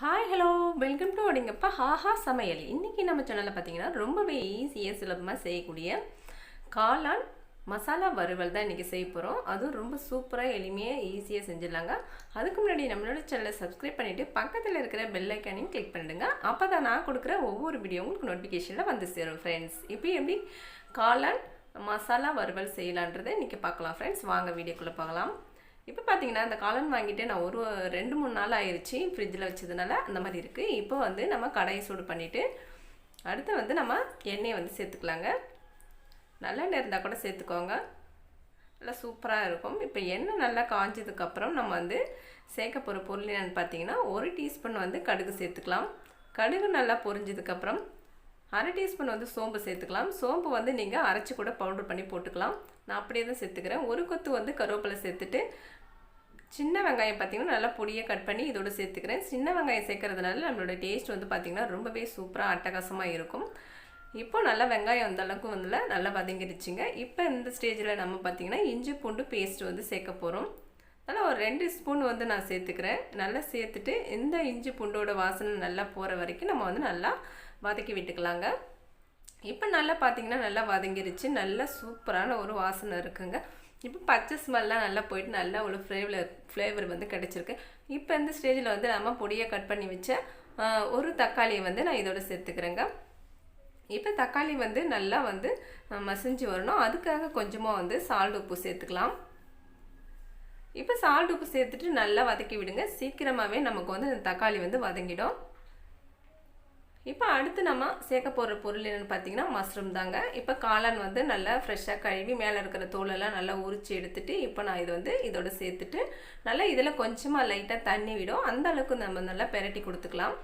Hi hello welcome to அப்படிங்கப்பா ஹாஹா சமையல் இன்றைக்கி நம்ம சேனலில் பார்த்தீங்கன்னா ரொம்பவே ஈஸியாக சுலபமாக செய்யக்கூடிய காளான் மசாலா வறுவல் தான் இன்றைக்கி செய்ய போகிறோம் அதுவும் ரொம்ப சூப்பராக எளிமையாக ஈஸியாக செஞ்சிடலாங்க. அதுக்கு முன்னாடி நம்மளோட சேனலை சப்ஸ்கிரைப் பண்ணிவிட்டு பக்கத்தில் இருக்கிற பெல் ஐக்கானையும் கிளிக் பண்ணிடுங்க. அப்போ தான் நான் கொடுக்குற ஒவ்வொரு வீடியோ உங்களுக்கு நோட்டிஃபிகேஷனில் வந்து சேரும் ஃப்ரெண்ட்ஸ் இப்போ எப்படி காளான் மசாலா வறுவல் செய்யலான்றதை இன்றைக்கி பார்க்கலாம் ஃப்ரெண்ட்ஸ் வாங்க வீடியோக்குள்ளே பார்க்கலாம் இப்போ பார்த்தீங்கன்னா அந்த காளான் வாங்கிட்டு நான் ஒரு ரெண்டு மூணு நாள் ஆயிடுச்சு ஃப்ரிட்ஜில் வச்சதுனால அந்த மாதிரி இருக்குது இப்போ வந்து நம்ம கடையை சூடு பண்ணிவிட்டு அடுத்து வந்து நம்ம எண்ணெயை வந்து சேர்த்துக்கலாங்க. நல்லெண்ணெய் இருந்தால் கூட சேர்த்துக்கோங்க. நல்லா சூப்பராக இருக்கும். இப்போ எண்ணெய் நல்லா காஞ்சதுக்கப்புறம் நம்ம வந்து சேர்க்க போகிற பொருள் என்னென்னு பார்த்தீங்கன்னா ஒரு டீஸ்பூன் வந்து கடுகு சேர்த்துக்கலாம். கடுகு நல்லா பொரிஞ்சதுக்கப்புறம் அரை டீஸ்பூன் வந்து சோம்பு சேர்த்துக்கலாம். சோம்பு வந்து நீங்கள் அரைச்சி கூட பவுடர் பண்ணி போட்டுக்கலாம். நான் அப்படியே தான் சேர்த்துக்கிறேன். ஒரு கொத்து வந்து கருவேப்பிலை சேர்த்துட்டு சின்ன வெங்காயம் பார்த்திங்கன்னா நல்லா பொடியை கட் பண்ணி இதோட சேர்த்துக்கிறேன். சின்ன வெங்காயம் சேர்க்கறதுனால நம்மளோட டேஸ்ட் வந்து பார்த்திங்கன்னா ரொம்பவே சூப்பராக அட்டகாசமாக இருக்கும். இப்போ நல்லா வெங்காயம் அந்த அளவுக்கு வந்து நல்லா வதங்கிடுச்சிங்க. இப்போ இந்த ஸ்டேஜில் நம்ம பார்த்திங்கன்னா இஞ்சி பூண்டு பேஸ்ட் வந்து சேர்க்க போகிறோம் நல்லா ஒரு ரெண்டு ஸ்பூன் வந்து நான் சேர்த்துக்கிறேன். நல்லா சேர்த்துட்டு இந்த இஞ்சி பூண்டோட வாசனை நல்லா போகிற வரைக்கும் நம்ம வந்து நல்லா வதக்கி விட்டுக்கலாங்க. இப்போ நல்லா பார்த்தீங்கன்னா நல்லா வதங்கிருச்சு. நல்லா சூப்பரான ஒரு வாசனை இருக்குங்க. இப்போ பச்சை ஸ்மெல்லாம் நல்லா போயிட்டு நல்லா ஒரு ஃப்ளேவர் ஃப்ளேவர் வந்து கிடச்சிருக்கு. இப்போ இந்த ஸ்டேஜில் வந்து நம்ம பொடியை கட் பண்ணி வச்ச ஒரு தக்காளியை வந்து நான் இதோட சேர்த்துக்கிறேங்க. இப்போ தக்காளி வந்து நல்லா வந்து மசிஞ்சு வரணும். அதுக்காக கொஞ்சமாக வந்து சால்ட் உப்பு சேர்த்துக்கலாம். இப்போ சால்ட் உப்பு சேர்த்துட்டு நல்லா வதக்கி விடுங்க. சீக்கிரமாகவே நமக்கு வந்து அந்த தக்காளி வந்து வதங்கிடும். இப்போ அடுத்து நம்ம சேர்க்க போகிற பொருள் என்னென்னு பார்த்தீங்கன்னா மஷ்ரூம் தாங்க. இப்போ காளான் வந்து நல்லா ஃப்ரெஷ்ஷாக கழுவி மேலே இருக்கிற தோலெல்லாம் நல்லா உரிச்சு எடுத்துட்டு இப்போ நான் இது வந்து இதோட சேர்த்துட்டு நல்லா இதில் கொஞ்சமாக லைட்டாக தண்ணி விடும். அந்த அளவுக்கு நம்ம நல்லா பெரட்டி கொடுத்துக்கலாம்.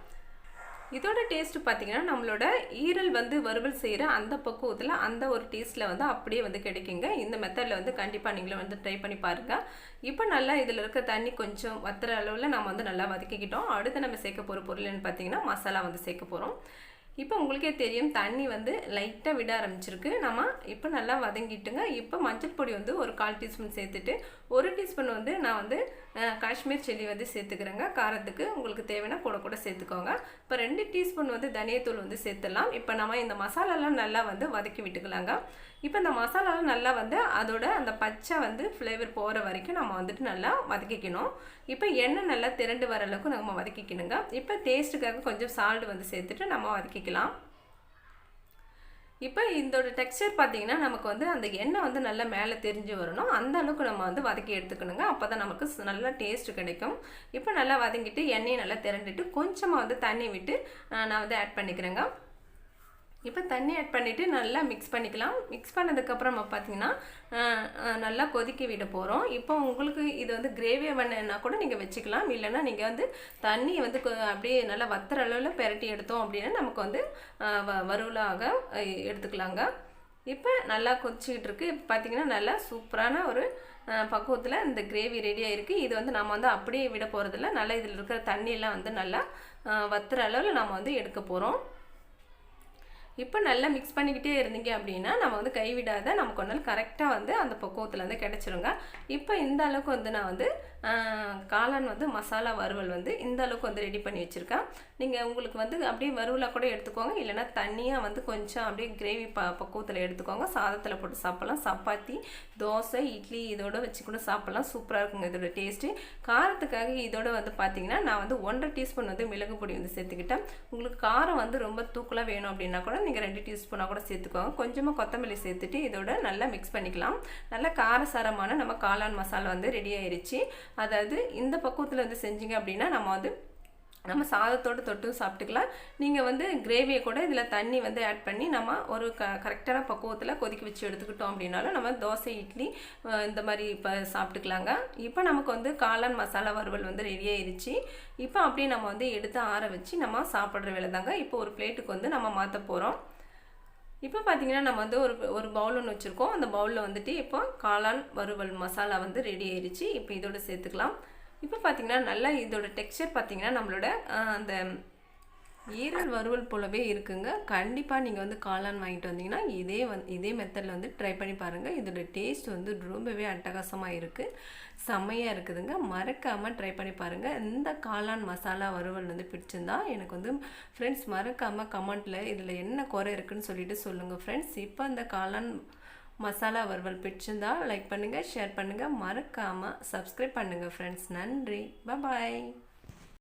இதோட டேஸ்ட்டு பார்த்தீங்கன்னா நம்மளோட ஈரல் வந்து வறுவல் செய்கிற அந்த பக்குவத்தில் அந்த ஒரு டேஸ்ட்டில் வந்து அப்படியே வந்து கிடைக்குங்க. இந்த மெத்தடில் வந்து கண்டிப்பாக நீங்களும் வந்து ட்ரை பண்ணி பாருங்கள் இப்போ நல்லா இதில் இருக்க தண்ணி கொஞ்சம் வத்துற அளவில் நம்ம வந்து நல்லா வதக்கிக்கிட்டோம். அடுத்து நம்ம சேர்க்க போகிற பொருள்னு பார்த்தீங்கன்னா மசாலா வந்து சேர்க்க போகிறோம் இப்போ உங்களுக்கே தெரியும் தண்ணி வந்து லைட்டாக விட ஆரம்பிச்சிருக்கு. நம்ம இப்போ நல்லா வதங்கிட்டுங்க. இப்போ மஞ்சள் பொடி வந்து ஒரு கால் டீஸ்பூன் சேர்த்துட்டு ஒரு டீஸ்பூன் வந்து நான் வந்து காஷ்மீர் செல்லி வந்து சேர்த்துக்கிறேங்க. காரத்துக்கு உங்களுக்கு தேவைன்னா கூட கூட சேர்த்துக்கோங்க. இப்போ ரெண்டு டீஸ்பூன் வந்து தனியத்தூள் வந்து சேர்த்துடலாம். இப்போ நம்ம இந்த மசாலாலாம் நல்லா வந்து வதக்கி விட்டுக்கலாங்க. இப்போ இந்த மசாலாலாம் நல்லா வந்து அதோட அந்த பச்சை வந்து ஃப்ளேவர் போகிற வரைக்கும் நம்ம வந்துட்டு நல்லா வதக்கிக்கணும். இப்போ எண்ணெய் நல்லா திரண்டு வர அளவுக்கு நம்ம வதக்கிக்கணுங்க. இப்போ டேஸ்ட்டுக்காக கொஞ்சம் சால்ட் வந்து சேர்த்துட்டு நம்ம வதக்கிக்கலாம். இப்போ இதோட டெக்ஸ்டர் பார்த்தீங்கன்னா நமக்கு வந்து அந்த எண்ணெய் வந்து நல்லா மேலே தெரிஞ்சு வரணும். அந்த அளவுக்கு நம்ம வந்து வதக்கி எடுத்துக்கணுங்க. அப்போ தான் நமக்கு நல்லா டேஸ்ட் கிடைக்கும். இப்போ நல்லா வதங்கிட்டு எண்ணெயை நல்லா திரண்டுட்டு கொஞ்சமாக வந்து தண்ணி விட்டு நான் வந்து ஆட் பண்ணிக்கிறேங்க. இப்போ தண்ணி ஆட் பண்ணிவிட்டு நல்லா மிக்ஸ் பண்ணிக்கலாம். மிக்ஸ் பண்ணதுக்கப்புறம் பார்த்தீங்கன்னா நல்லா கொதிக்க விட போகிறோம் இப்போ உங்களுக்கு இது வந்து கிரேவியாக வேணுன்னா கூட நீங்கள் வச்சுக்கலாம். இல்லைன்னா நீங்கள் வந்து தண்ணியை வந்து அப்படியே நல்லா வத்துற அளவில் பெரட்டி எடுத்தோம் அப்படின்னா நமக்கு வந்து வறுவலாக எடுத்துக்கலாங்க. இப்போ நல்லா கொதிச்சிக்கிட்டு இருக்குது இப்போ பார்த்தீங்கன்னா நல்லா சூப்பரான ஒரு பக்குவத்தில் இந்த கிரேவி ரெடியாக இருக்குது இது வந்து நம்ம வந்து அப்படியே விட போகிறதில்ல நல்லா இதில் இருக்கிற தண்ணியெல்லாம் வந்து நல்லா வத்துற அளவில் நம்ம வந்து எடுக்க போகிறோம் இப்போ நல்லா மிக்ஸ் பண்ணிக்கிட்டே இருந்தீங்க அப்படின்னா நம்ம வந்து கைவிடாத நமக்கு ஒரு கரெக்டாக வந்து அந்த பக்குவத்தில் வந்து கிடச்சிருங்க. இப்போ இந்த அளவுக்கு வந்து நான் வந்து காளான் வந்து மசாலா வறுவல் வந்து இந்த அளவுக்கு வந்து ரெடி பண்ணி வச்சுருக்கேன். நீங்கள் உங்களுக்கு வந்து அப்படியே வறுவலாக கூட எடுத்துக்கோங்க. இல்லைனா தண்ணியாக வந்து கொஞ்சம் அப்படியே கிரேவி ப பக்குவத்தில் எடுத்துக்கோங்க. சாதத்தில் போட்டு சாப்பிட்லாம். சப்பாத்தி தோசை இட்லி இதோட வச்சு கூட சாப்பிட்லாம். சூப்பராக இருக்குங்க இதோட டேஸ்ட்டு காரத்துக்காக இதோட வந்து பார்த்தீங்கன்னா நான் வந்து ஒன்றரை டீஸ்பூன் வந்து மிளகு பொடி வந்து சேர்த்துக்கிட்டேன். உங்களுக்கு காரம் வந்து ரொம்ப தூக்கலாக வேணும் அப்படின்னா கூட நீங்கள் ரெண்டு டீஸ்பூனாக கூட சேர்த்துக்கோங்க. கொஞ்சமாக கொத்தமல்லி சேர்த்துட்டு இதோட நல்லா மிக்ஸ் பண்ணிக்கலாம். நல்லா காரசாரமான நம்ம காளான் மசாலா வந்து ரெடி ஆயிடுச்சு அதாவது இந்த பக்குவத்தில் வந்து செஞ்சீங்க அப்படின்னா நம்ம வந்து நம்ம சாதத்தோடு தொட்டு சாப்பிட்டுக்கலாம். நீங்கள் வந்து கிரேவியை கூட இதில் தண்ணி வந்து ஆட் பண்ணி நம்ம ஒரு க கரெக்டான பக்குவத்தில் கொதிக்க வச்சு எடுத்துக்கிட்டோம் அப்படின்னாலும் நம்ம தோசை இட்லி இந்த மாதிரி இப்போ சாப்பிட்டுக்கலாங்க. இப்போ நமக்கு வந்து காளான் மசாலா வறுவல் வந்து ரெடி ஆயிடுச்சு இப்போ அப்படியே நம்ம வந்து எடுத்து ஆற வச்சு நம்ம சாப்பிட்ற வேலை தாங்க இப்போ ஒரு பிளேட்டுக்கு வந்து நம்ம மாற்ற போகிறோம் இப்போ பார்த்தீங்கன்னா நம்ம வந்து ஒரு ஒரு பவுல் ஒன்று வச்சுருக்கோம். அந்த பவுலில் வந்துட்டு இப்போ காளான் வறுவல் மசாலா வந்து ரெடி ஆயிடுச்சு இப்போ இதோட சேர்த்துக்கலாம். இப்போ பார்த்தீங்கன்னா நல்லா இதோட டெக்ஸ்சர் பார்த்தீங்கன்னா நம்மளோட அந்த ஈரல் வறுவல் போலவே இருக்குங்க. கண்டிப்பாக நீங்கள் வந்து காளான் வாங்கிட்டு வந்தீங்கன்னா இதே வந்து இதே மெத்தடில் வந்து ட்ரை பண்ணி பாருங்கள் இதோட டேஸ்ட் வந்து ரொம்பவே அட்டகாசமாக இருக்குது செம்மையாக இருக்குதுங்க. மறக்காமல் ட்ரை பண்ணி பாருங்கள் இந்த காளான் மசாலா வறுவல் வந்து பிடிச்சிருந்தா எனக்கு வந்து ஃப்ரெண்ட்ஸ் மறக்காமல் கமெண்ட்டில் இதில் என்ன குறை இருக்குதுன்னு சொல்லிட்டு சொல்லுங்கள் ஃப்ரெண்ட்ஸ் இப்போ இந்த காளான் மசாலா வறுவல் பிடிச்சிருந்தால் லைக் பண்ணுங்கள் ஷேர் பண்ணுங்கள் மறக்காமல் சப்ஸ்கிரைப் பண்ணுங்கள் ஃப்ரெண்ட்ஸ் நன்றி. பாய்